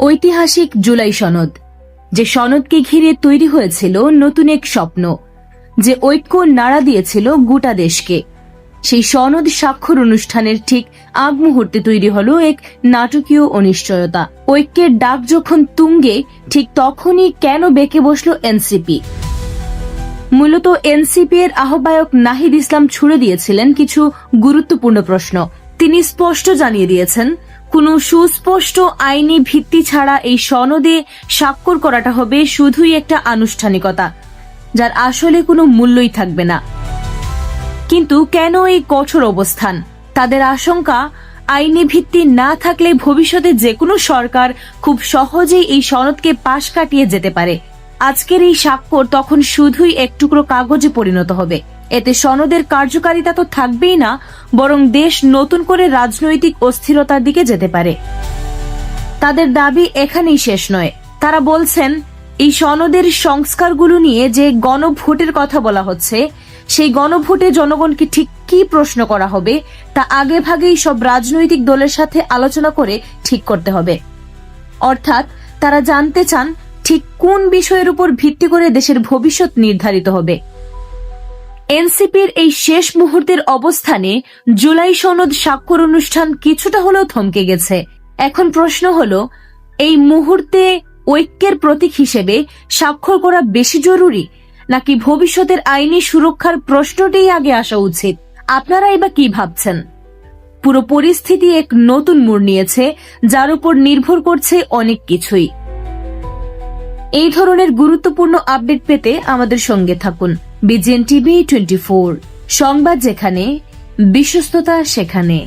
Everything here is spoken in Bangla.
ঐতিহাসিক জুলাই সনদ, যে সনদকে ঘিরে তৈরি হয়েছিল নতুন এক স্বপ্ন, যে ঐক্য নাড়া দিয়েছিল গোটা দেশকে। সেই সনদ স্বাক্ষর অনুষ্ঠানের ঠিক আগ মুহূর্তে তৈরি হলো এক নাটকীয় অনিশ্চয়তা। ঐক্যের ডাক যখন তুঙ্গে, ঠিক তখনই কেন বেঁকে বসল এনসিপি? মূলত এনসিপি এর আহ্বায়ক নাহিদ ইসলাম ছুড়ে দিয়েছিলেন কিছু গুরুত্বপূর্ণ প্রশ্ন। তিনি স্পষ্ট জানিয়ে দিয়েছেন কোনো সুস্পষ্ট আইনি ভিত্তি ছাড়া এই সনদে স্বাক্ষর করাটা হবে শুধুই একটা আনুষ্ঠানিকতা, যার আসলে কোনো মূল্যই থাকবে না। কিন্তু কেন এই কঠোর অবস্থান? তাদের আশঙ্কা, আইনি ভিত্তি না থাকলে ভবিষ্যতে যে কোনো সরকার খুব সহজেই এই সনদকে পাশ কাটিয়ে যেতে পারে। আজকের এই স্বাক্ষর তখন শুধুই এক টুকরো কাগজে পরিণত হবে। এতে সনদের কার্যকারিতা তো থাকবেই না, বরং দেশ নতুন করে রাজনৈতিক অস্থিরতার দিকে যেতে পারে। তাদের দাবি এখানেই শেষ নয়। তারা বলছেন, এই সনদের সংস্কারগুলো নিয়ে যে গণভোটের কথা বলা হচ্ছে, সেই গণভোটে জনগণকে ঠিক কি প্রশ্ন করা হবে, তা আগে ভাগেই সব রাজনৈতিক দলের সাথে আলোচনা করে ঠিক করতে হবে। অর্থাৎ তারা জানতে চান, ঠিক কোন বিষয়ের উপর ভিত্তি করে দেশের ভবিষ্যৎ নির্ধারিত হবে। এনসিপির এই শেষ মুহূর্তের অবস্থানে জুলাই সনদ স্বাক্ষর অনুষ্ঠান কিছুটা হলেও থমকে গেছে। এখন প্রশ্ন হলো, এই মুহূর্তে ঐক্যের প্রতীক হিসেবে স্বাক্ষর করা বেশি জরুরি, নাকি ভবিষ্যতের আইনি সুরক্ষার প্রশ্নটাই আগে আসা উচিত? আপনারা এবার কি ভাবছেন? পুরো পরিস্থিতি এক নতুন মোড় নিয়েছে, যার উপর নির্ভর করছে অনেক কিছুই। এই ধরনের গুরুত্বপূর্ণ আপডেট পেতে আমাদের সঙ্গে থাকুন। বিজেন টিভি টোয়েন্টি সংবাদ যেখানে বিশ্বস্ততা সেখানে।